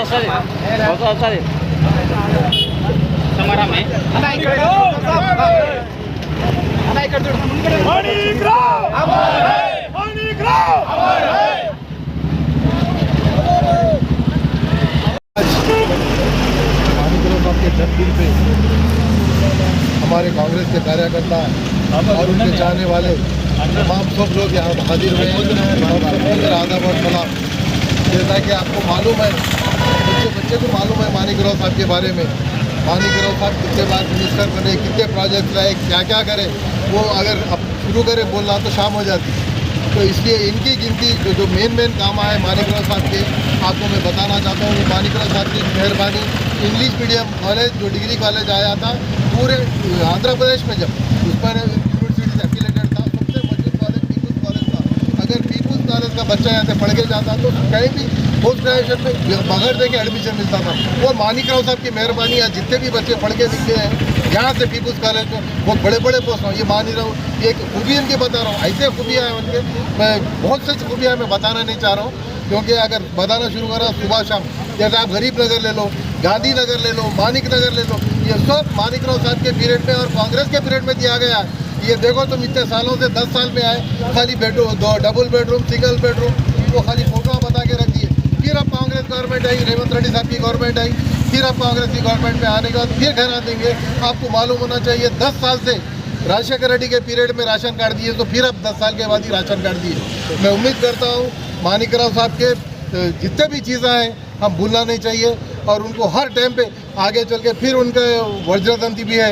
వస్తుంది ఫోటో వస్తుంది సమరమే मानिकरों साहब के जन्मदिन पे हमारे कांग्रेस के कार्यकर्ता और उनके चाहने वाले तमाम सब लोग यहाँ हाजिर हुए हैं और मेरा आदाब और सलाम जैसा कि आपको मालूम है बच्चे बच्चे को मालूम है मानिकराव साहब के बारे में। मानिकराव साहब कितने बार मिनिस्टर बने, कितने प्रोजेक्ट लाए क्या क्या करे, वो अगर अब शुरू करे बोलना तो शाम हो जाती। तो इसलिए इनकी गिनती, जो जो मेन मेन काम आए मानिकराव साहब के, आपको मैं बताना चाहता हूँ वो मानिकराव साहब की मेहरबानी इंग्लिश मीडियम कॉलेज जो डिग्री कॉलेज आया था, पूरे आंध्र प्रदेश में जब, उस पर एफिलेटेड था मज़बूत कॉलेज कॉलेज अगर कॉलेज का बच्चा यहाँ से पढ़ के जाता तो कहीं भी पोस्ट ग्रेजुएशन में बगैर देखे एडमिशन मिलता था। वो मानिक राव साहब की मेहरबानी आज जितने भी बच्चे पढ़ के लिखे हैं, यहाँ से पीपुल्स कॉलेज में बहुत बड़े बड़े पोस्ट हैं। ये मान रहा हूँ एक खूबी इनकी बता रहा हूँ, ऐसे खूबियाँ हैं उनके। मैं बहुत से खूबियाँ मैं बताना नहीं चाह रहा हूँ। क्योंकि अगर बताना शुरू करा सुबह शाम, जैसे आप गरीब नगर ले लो, गांधी नगर ले लो, मानिक नगर ले लो, ये सब मानिक राव साहब के पीरियड में और कांग्रेस के पीरियड में दिया गया है। ये देखो तुम इतने सालों से दस साल में आए, खाली bedroom double bedroom single bedroom वो खाली फ़ोटो बता के फिर आप कांग्रेस गवर्नमेंट आई, रेवंत रेड्डी साहब की गवर्नमेंट आई, फिर आप कांग्रेस की गवर्नमेंट में आने के बाद फिर घर आ देंगे। आपको मालूम होना चाहिए, दस साल से राजशेखर रेड्डी के पीरियड में राशन कार्ड दिए तो फिर आप दस साल के बाद ही राशन कार्ड दिए। मैं उम्मीद करता हूँ, मानिक राव साहब के जितने भी चीज़ें हैं, हम भूलना नहीं चाहिए, और उनको हर टाइम पे आगे चल के फिर उनका वज्रजयंती भी है।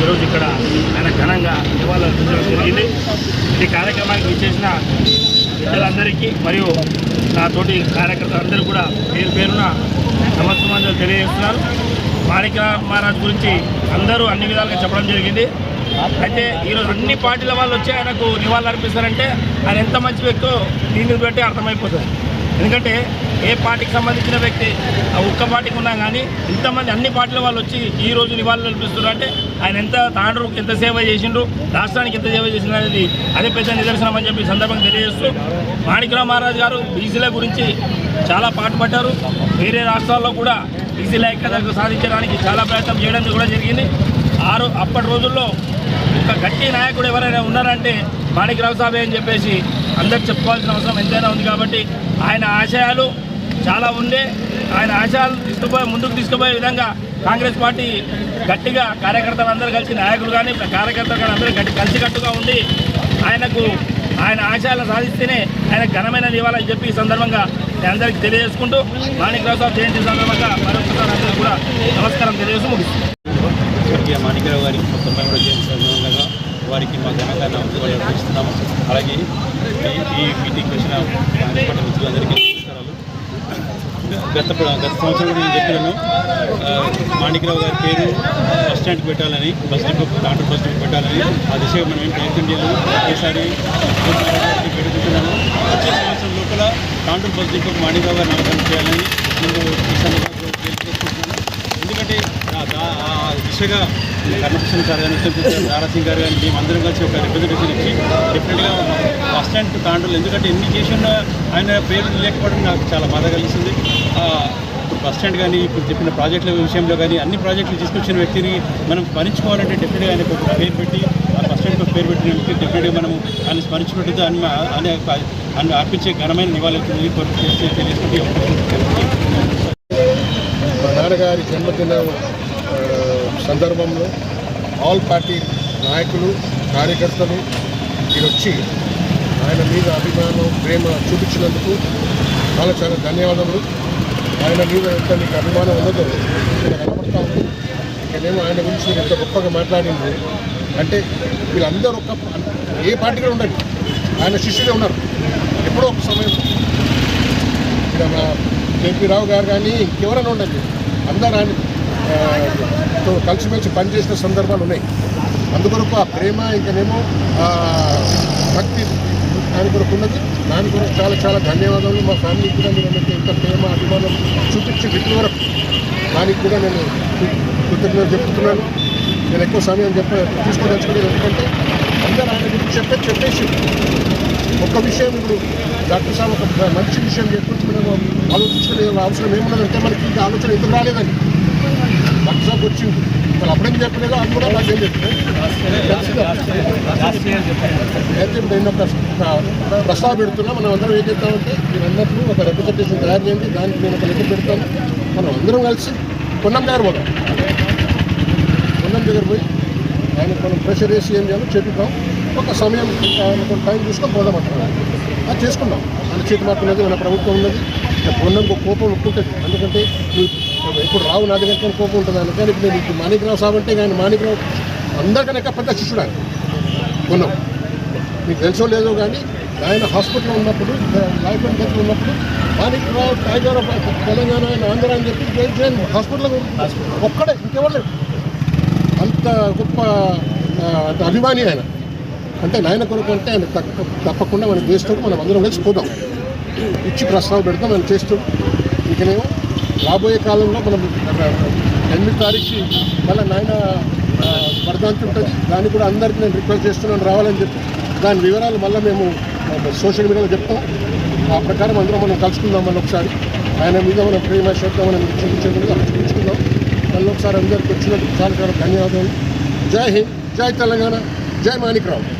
ఈరోజు ఇక్కడ ఆయన ఘనంగా నివాళులర్పించడం జరిగింది. ఈ కార్యక్రమానికి విచ్చేసిన బిడ్డలందరికీ మరియు నా తోటి కార్యకర్తలందరూ కూడా పేరు పేరున నమస్కారాలు తెలియజేస్తున్నారు. మాణిక మహారాజ్ గురించి అందరూ అన్ని విధాలుగా చెప్పడం జరిగింది. అయితే ఈరోజు అన్ని పార్టీల వాళ్ళు వచ్చి ఆయనకు నివాళులు అర్పిస్తారంటే ఆయన ఎంత మంచి వ్యక్తో దీన్ని బట్టి అర్థమైపోతుంది. ఎందుకంటే ఏ పార్టీకి సంబంధించిన వ్యక్తి ఆ ఒక్క పార్టీకి ఉన్నా కానీ ఇంతమంది అన్ని పార్టీల వాళ్ళు వచ్చి ఈ రోజు నివాళులు అర్పిస్తున్నారు. అంటే ఆయన ఎంత తాండ్రు ఎంత సేవ చేసిండ్రు రాష్ట్రానికి ఎంత సేవ చేసిండ్రు అనేది అదే పెద్ద నిదర్శనం అని చెప్పి సందర్భంగా తెలియజేస్తూ మాణిక్రావు మహారాజ్ గారు బీసీల గురించి చాలా పాటుపడ్డారు. వేరే రాష్ట్రాల్లో కూడా బీసీల ఐక్యతకు సాధించడానికి చాలా ప్రయత్నం చేయడం కూడా జరిగింది. ఆరు అప్పటి రోజుల్లో ఒక గట్టి నాయకుడు ఎవరైనా ఉన్నారంటే మాణిక్రావు సాబే అని చెప్పేసి అందరు చెప్పుకోవాల్సిన అవసరం ఎంతైనా ఉంది కాబట్టి ఆయన ఆశయాలు చాలా ఉండే. ఆయన ఆశయాలు తీసుకుపోయే ముందుకు తీసుకుపోయే విధంగా కాంగ్రెస్ పార్టీ గట్టిగా కార్యకర్తలందరూ కలిసి నాయకులు కానీ కార్యకర్తలు కానీ అందరూ గట్టి కలిసికట్టుగా ఉండి ఆయనకు ఆయన ఆశయాలను సాధిస్తేనే ఆయన ఘనమైన ఇవ్వాలని చెప్పి ఈ సందర్భంగా నేను అందరికీ తెలియజేసుకుంటూ మాణిక్రావు సాబ్ జయంతి సందర్భంగా మరొకసారి అందరూ కూడా నమస్కారం తెలియజేసి ముగిస్తుంది మాణిక్రావు గారికి తొంభై మూడు జయంతి వారికి మా ఘనంగా నమస్కారాలు అర్పిస్తున్నాము అలాగే ఈ- మీటింగ్ వచ్చిన కాంగ్రెస్ మిత్రులందరికీ నమస్కారాలు. గత గత సంవత్సరం నేను చెప్పినాను. మాణిక్రావు గారి పేరు బస్ స్టాండ్కి పెట్టాలని bus depot doctor bus depot పెట్టాలని. ఆ దిశగా మనం ఏం ప్రయత్నం చేయలేదు ఒకేసారి పెట్టుకుంటున్నాము వచ్చే సంవత్సరం లోపల డాక్టర్ బస్ డిపో మాణిక్రావు గారు నామకరణం చేయాలని ముందు ఈ సందర్భంగా ఎందుకంటే దిశగా కర్ణకృష్ణ సార్ కానీ ఉత్తమ్ దారాసింగ్ గారు కానీ మేమందరం కలిసి ఒక రిప్రజెంటేషన్ ఇచ్చి డెఫినెట్గా బస్ స్టాండ్ తాండ్రులు ఎందుకంటే ఎన్ని చేసినా ఆయన పేరు లేకపోవడం నాకు చాలా బాధ కలిసింది ఇప్పుడు బస్ స్టాండ్ కానీ ఇప్పుడు చెప్పిన ప్రాజెక్టుల విషయంలో కానీ అన్ని ప్రాజెక్టులు తీసుకొచ్చిన వ్యక్తిని మనం స్మరించుకోవాలంటే డెఫినెట్గా ఆయనకు ఒక పేరు పెట్టి ఆ బస్ స్టాండ్కి ఒక పేరు పెట్టిన వ్యక్తి డెఫినెట్గా మనం ఆయన స్మరించుకుంటుంది అని అనే ఆయన అర్పించే ఘనమైన నివాళులు తెలియజేసుకుంటే నాన్నగారి జన్మదినం సందర్భంలో ఆల్ పార్టీ నాయకులు కార్యకర్తలు మీరు వచ్చి ఆయన మీద అభిమానం ప్రేమ చూపించినందుకు చాలా చాలా ధన్యవాదములు. ఆయన మీద ఎంత మీకు అభిమానం ఉన్నదో ఇక్కడ కనపడతా ఉంది. ఇక్కడేమో ఆయన గురించి మీరు ఎంత గొప్పగా మాట్లాడింది అంటే వీళ్ళందరూ ఒక ఏ పార్టీ కూడా ఉండండి ఆయన శిష్యులే ఉన్నారు. ఎప్పుడో ఒక సమయం. ఇక్కడ మా కేపీ రావు గారు కానీ ఇంకెవరైనా ఉండండి. అందరూ ఆయన కలిసిమెలిసి పనిచేసిన సందర్భాలు ఉన్నాయి. అందుకొరకు ఆ ప్రేమ ఇంకనేమో భక్తి దాని కొరకు ఉన్నది. దాని కొరకు చాలా చాలా ధన్యవాదాలు. మా ఫ్యామిలీకి కూడా మీరు అన్నట్టు ఎంత ప్రేమ అభిమానం చూపించి ఇప్పటి వరకు దానికి కూడా నేను కృతజ్ఞత చెప్తున్నాను నేను ఎక్కువ సమయం చెప్ప తీసుకోదలుచుకోలేదు ఎందుకంటే అందరూ ఆయన గురించి చెప్పే చెప్పేసి ఒక్క విషయం ఇప్పుడు డాక్టర్ సాబ్ ఒక మంచి విషయం చెప్పి మనం ఆలోచించుకునే అవసరం ఏమున్నదంటే మనకి ఇంకా ఆలోచన ఎందుకు రాలేదండి వర్క్షాప్ సాబ్ వచ్చింది. మరి అప్పుడేం చెప్పలేదు అది కూడా నాకు ఏం అయితే నేను ప్రస్తావ పెడుతున్నా మనం అందరం ఏం చేద్దామంటే మీరు అన్నట్లు ఒక రిప్రజెంటేషన్ తయారు చేయండి దానికి నేను ఒక లెక్క పెడతాను. మనం అందరం కలిసి కొండం దగ్గర పోదాం. కొండం దగ్గర పోయి ఆయనకు మనం ప్రెషర్ వేసి ఏం చేయాలో చెప్పిద్దాం. ఒక సమయం ఆయన కొంత టైం చూసుకొని పోదాం అంటున్నాం అది చేసుకుందాం. మన చేతి మాత్రం ఉన్నది మన ప్రభుత్వం ఉన్నది. పొన్నంకి కోపం ఉంటుంది ఎందుకంటే ఎప్పుడు రావు నా దగ్గర కానీ కోపం ఉంటుంది అందుకని ఇప్పుడు నేను ఇప్పుడు మాణిక్రావు సాబ్ అంటే ఆయన మాణిక్రావు అందరికన్నా పెద్ద శిష్యుడు ఆయన. పొన్నం. మీకు తెలుసో లేదో కానీ ఆయన హాస్పిటల్లో ఉన్నప్పుడు లైఫ్ అండ్ డెత్ ఉన్నప్పుడు మాణిక్ రావు టైగర్ తెలంగాణ ఆయన ఆంధ్ర అని చెప్పి జైన్ హాస్పిటల్లో ఒక్కడే ఇంకెవరు. అంత గొప్ప అభిమాని ఆయన. అంటే నాయన కొరకు అంటే ఆయన తప్ప తప్పకుండా మనం చేస్తూ మనం అందరం కలిసి పోదాం. ఇచ్చి ప్రస్తావన పెడతాం మనం చేస్తాం. ఇకనేమో రాబోయే కాలంలో మనం ఎనిమిది తారీఖు మళ్ళీ నాయన ఆ, ఉంటుంది. దాన్ని కూడా అందరికీ నేను రిక్వెస్ట్ చేస్తున్నాను రావాలని చెప్పి. దాని వివరాలు మళ్ళీ మేము సోషల్ మీడియాలో చెప్తాం. ఆ ప్రకారం అందరం మనం కలుసుకుందాం మళ్ళీ ఒకసారి. ఆయన మీద మనం ప్రేమ శ్రద్ధ మనం చూపించేందుకు చూపించుకుందాం. మళ్ళీ ఒకసారి అందరికి వచ్చినందుకు చాలా చాలా ధన్యవాదాలు. జై హింద్ జై తెలంగాణ జై మాణిక్రావు.